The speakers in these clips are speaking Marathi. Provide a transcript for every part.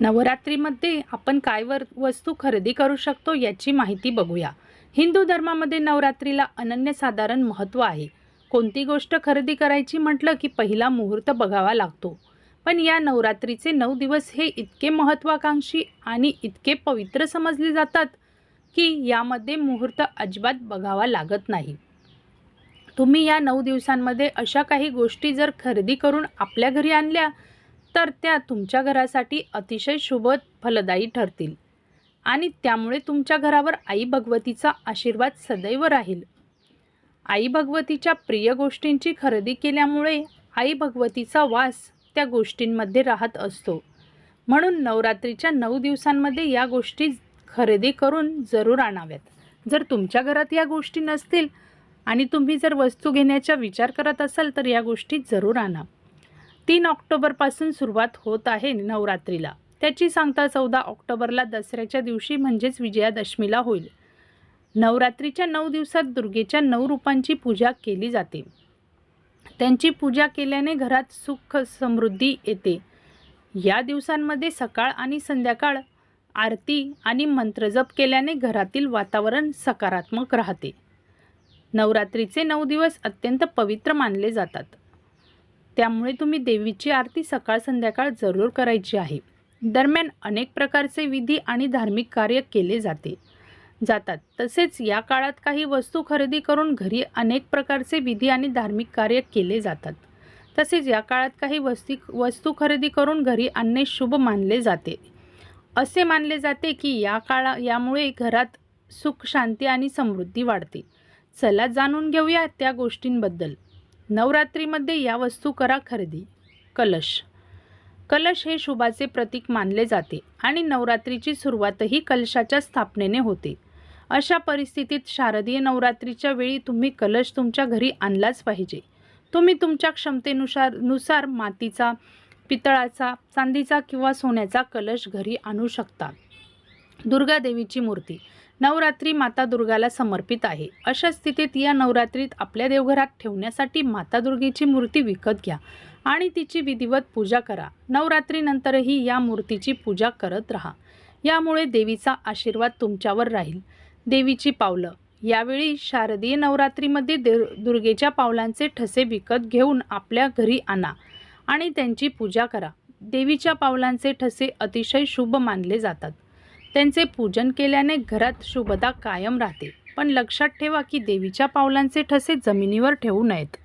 नवरात्रीमध्ये आपण काय वर वस्तू खरेदी करू शकतो याची माहिती बघूया. हिंदू धर्मामध्ये नवरात्रीला अनन्यसाधारण महत्त्व आहे. कोणती गोष्ट खरेदी करायची म्हटलं की पहिला मुहूर्त बघावा लागतो. पण या नवरात्रीचे नऊ दिवस हे इतके महत्त्वाकांक्षी आणि इतके पवित्र समजले जातात की यामध्ये मुहूर्त अजिबात बघावा लागत नाही. तुम्ही या नऊ दिवसांमध्ये अशा काही गोष्टी जर खरेदी करून आपल्या घरी आणल्या तर त्या तुमच्या घरासाठी अतिशय शुभ फलदायी ठरतील. आणि त्यामुळे तुमच्या घरावर आई भगवतीचा आशीर्वाद सदैव राहील. आई भगवतीच्या प्रिय गोष्टींची खरेदी केल्यामुळे आई भगवतीचा वास त्या गोष्टींमध्ये राहत असतो. म्हणून नवरात्रीच्या नऊ दिवसांमध्ये या गोष्टी खरेदी करून जरूर आणाव्यात. जर तुमच्या घरात या गोष्टी नसतील आणि तुम्ही जर वस्तू घेण्याचा विचार करत असाल तर या गोष्टी जरूर आणा. तीन ऑक्टोबरपासून सुरुवात होत आहे नवरात्रीला. त्याची सांगता चौदा ऑक्टोबरला दसऱ्याच्या दिवशी म्हणजेच विजयादशमीला होईल. नवरात्रीच्या नऊ दिवसात दुर्गेच्या नऊ रूपांची पूजा केली जाते. त्यांची पूजा केल्याने घरात सुख समृद्धी येते. या दिवसांमध्ये सकाळ आणि संध्याकाळ आरती आणि मंत्रजप केल्याने घरातील वातावरण सकारात्मक राहते. नवरात्रीचे नऊ दिवस अत्यंत पवित्र मानले जातात. त्यामुळे तुम्ही देवीची आरती सकाळ संध्याकाळ जरूर करायची आहे. दरम्यान अनेक प्रकारचे विधी आणि धार्मिक कार्य केले जाते. जातात. तसेच या काळात काही वस्तू खरेदी करून घरी अनेक प्रकारचे विधी आणि धार्मिक कार्य केले जातात. तसेच या काळात काही वस्ती वस्तू खरेदी करून घरी आणणे शुभ मानले जाते. असे मानले जाते की या काळा यामुळे घरात सुख शांती आणि समृद्धी वाढते. चला जाणून घेऊया त्या गोष्टींबद्दल. नवरात्रीमध्ये या वस्तू करा खरेदी. कलश. कलश हे शुभाचे प्रतीक मानले जाते आणि नवरात्रीची सुरुवातही कलशाच्या स्थापनेने होते. अशा परिस्थितीत शारदीय नवरात्रीच्या वेळी तुम्ही कलश तुमच्या घरी आणलाच पाहिजे. तुम्ही तुमच्या क्षमतेनुसार नुसार मातीचा पितळाचा चांदीचा किंवा सोन्याचा कलश घरी आणू शकता. दुर्गा देवीची मूर्ती. नवरात्री माता दुर्गाला समर्पित आहे. अशा स्थितीत या नवरात्रीत आपल्या देवघरात ठेवण्यासाठी माता दुर्गेची मूर्ती विकत घ्या आणि तिची विधिवत पूजा करा. नवरात्रीनंतरही या मूर्तीची पूजा करत राहा. यामुळे देवीचा आशीर्वाद तुमच्यावर राहील. देवीची पावलं. यावेळी शारदीय नवरात्रीमध्ये दे दुर्गेच्या पावलांचे ठसे विकत घेऊन आपल्या घरी आणा आणि त्यांची पूजा करा. देवीच्या पावलांचे ठसे अतिशय शुभ मानले जातात. त्यांचे पूजन केल्याने घरात शुभदा कायम राहते. पण लक्षात ठेवा की देवीच्या पावलांचे ठसे जमिनीवर ठेवू नयेत.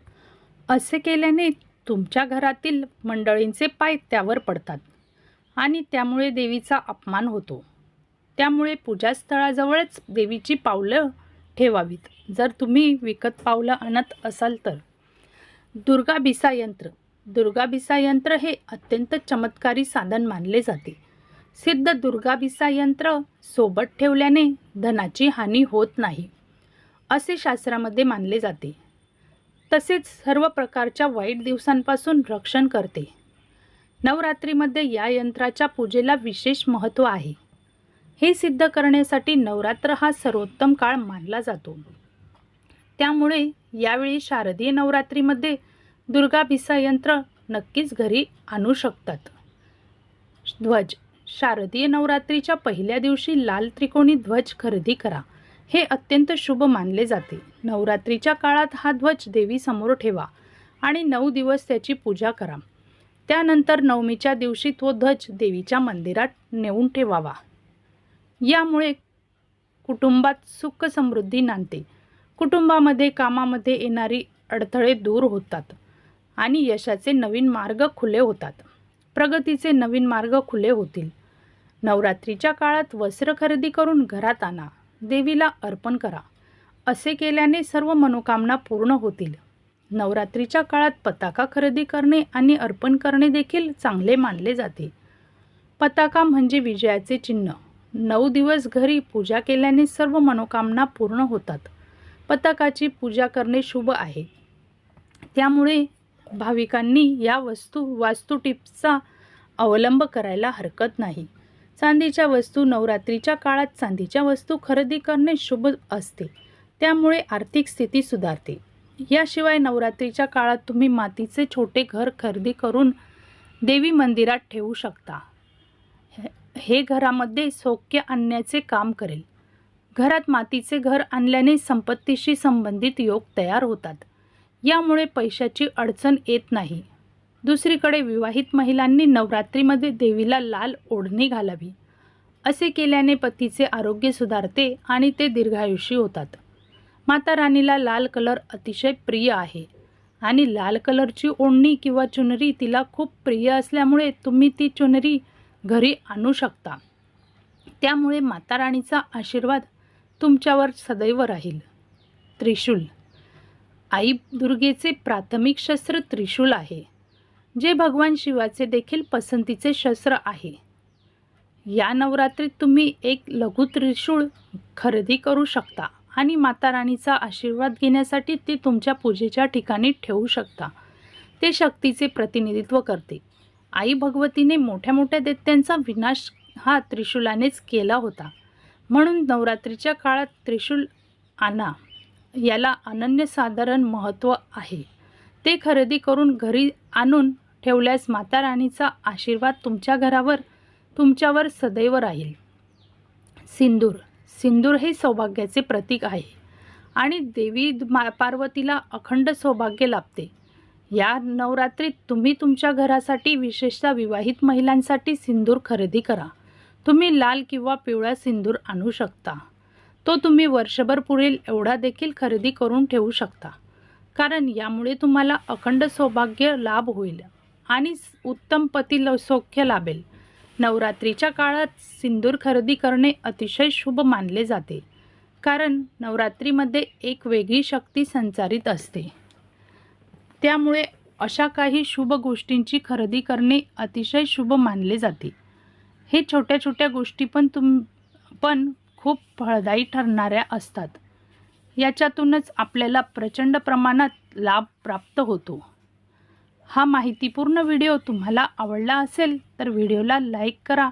असे केल्याने तुमच्या घरातील मंडळींचे पाय त्यावर पडतात आणि त्यामुळे देवीचा अपमान होतो. त्यामुळे पूजास्थळाजवळच देवीची पावलं ठेवावीत. जर तुम्ही विकत पावलं आणत असाल तर. दुर्गा भिसा यंत्र दुर्गा भिसा यंत्र हे अत्यंत चमत्कारी साधन मानले जाते. सिद्ध दुर्गाभिसा यंत्र सोबत ठेवल्याने धनाची हानी होत नाही असे शास्त्रामध्ये मानले जाते. तसेच सर्व प्रकारच्या वाईट दिवसांपासून रक्षण करते. नवरात्रीमध्ये या यंत्राच्या पूजेला विशेष महत्त्व आहे. हे सिद्ध करण्यासाठी नवरात्र हा सर्वोत्तम काळ मानला जातो. त्यामुळे यावेळी शारदीय नवरात्रीमध्ये दुर्गा भिसा यंत्र नक्कीच घरी आणू शकतात. ध्वज शारदीय नवरात्रीच्या पहिल्या दिवशी लाल त्रिकोणी ध्वज खरेदी करा. हे अत्यंत शुभ मानले जाते. नवरात्रीच्या काळात हा ध्वज देवीसमोर ठेवा आणि नऊ दिवस त्याची पूजा करा. त्यानंतर नवमीच्या दिवशी तो ध्वज देवीच्या मंदिरात नेऊन ठेवावा. यामुळे कुटुंबात सुख समृद्धी नांदते. कुटुंबामध्ये कामामध्ये येणारी अडथळे दूर होतात आणि यशाचे नवीन मार्ग खुले होतात. प्रगतीचे नवीन मार्ग खुले होतील. नवरात्रीच्या काळात वस्त्र खरेदी करून घरात आणा देवीला अर्पण करा असे केल्याने सर्व मनोकामना पूर्ण होतील. नवरात्रीच्या काळात पताका खरेदी करणे आणि अर्पण करणे देखील चांगले मानले जाते. पताका म्हणजे विजयाचे चिन्ह. नऊ दिवस घरी पूजा केल्याने सर्व मनोकामना पूर्ण होतात. पताकाची पूजा करणे शुभ आहे. त्यामुळे भाविकांनी या वस्तू वास्तू टिप्सचा अवलंब करायला हरकत नाही. चांदीच्या वस्तू नवरात्रीच्या काळात चांदीच्या वस्तू खरेदी करणे शुभ असते. त्यामुळे आर्थिक स्थिती सुधारते. याशिवाय नवरात्रीच्या काळात तुम्ही मातीचे छोटे घर खरेदी करून देवी मंदिरात ठेवू शकता. हे- घरामध्ये सौख्य आणण्याचे काम करेल. घरात मातीचे घर आणल्याने संपत्तीशी संबंधित योग तयार होतात. यामुळे पैशाची अडचण येत नाही. दुसरीकडे विवाहित महिलांनी नवरात्रीमध्ये देवीला लाल ओढणी घालावी. असे केल्याने पतीचे आरोग्य सुधारते आणि ते दीर्घायुषी होतात. माता राणीला लाल कलर अतिशय प्रिय आहे आणि लाल कलरची ओढणी किंवा चुनरी तिला खूप प्रिय असल्यामुळे तुम्ही ती चुनरी घरी आणू शकता. त्यामुळे माता राणीचा आशीर्वाद तुमच्यावर सदैव राहील. त्रिशूल. आई दुर्गेचे प्राथमिक शस्त्र त्रिशूल आहे. जे भगवान शिवाचे देखील पसंतीचे शस्त्र आहे. या नवरात्रीत तुम्ही एक लघु त्रिशूळ खरेदी करू शकता आणि माता राणीचा आशीर्वाद घेण्यासाठी ती तुमच्या पूजेच्या ठिकाणी ठेवू शकता. ते शक्तीचे प्रतिनिधित्व करते. आई भगवतीने मोठ्या मोठ्या दैत्यांचा विनाश हा त्रिशूलानेच केला होता. म्हणून नवरात्रीच्या काळात त्रिशूल आणा याला अनन्यसाधारण महत्त्व आहे. ते खरेदी करून घरी आणून ठेवल्यास माता राणीचा आशीर्वाद तुमच्या घरावर तुमच्यावर सदैव राहील. सिंदूर सिंदूर हे सौभाग्याचे प्रतीक आहे आणि देवी मा पार्वतीला अखंड सौभाग्य लाभते. या नवरात्रीत तुम्ही तुमच्या घरासाठी विशेषतः विवाहित महिलांसाठी सिंदूर खरेदी करा. तुम्ही लाल किंवा पिवळा सिंदूर आणू शकता. तो तुम्ही वर्षभर पुरेल एवढा देखील खरेदी करून ठेवू शकता. कारण यामुळे तुम्हाला अखंड सौभाग्य लाभ होईल. आणि उत्तम पती ल- सौख्य लाभेल. नवरात्रीच्या काळात सिंदूर खरेदी करणे अतिशय शुभ मानले जाते कारण नवरात्रीमध्ये एक वेगळी शक्ती संचारित असते. त्यामुळे अशा काही शुभ गोष्टींची खरेदी करणे अतिशय शुभ मानले जाते. हे छोट्या छोट्या गोष्टी पण तुम पण खूप फळदायी ठरणाऱ्या असतात. याच्यातूनच आपल्याला प्रचंड प्रमाणात लाभ प्राप्त होतो. हा माहितीपूर्ण व्हिडिओ तुम्हाला आवडला असेल तर व्हिडिओला लाईक करा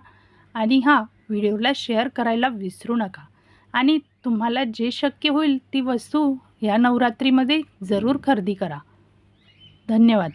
आणि हा व्हिडिओला शेअर करायला विसरू नका. आणि तुम्हाला जे शक्य होईल ती वस्तू या नवरात्रीमध्ये जरूर खरेदी करा. धन्यवाद.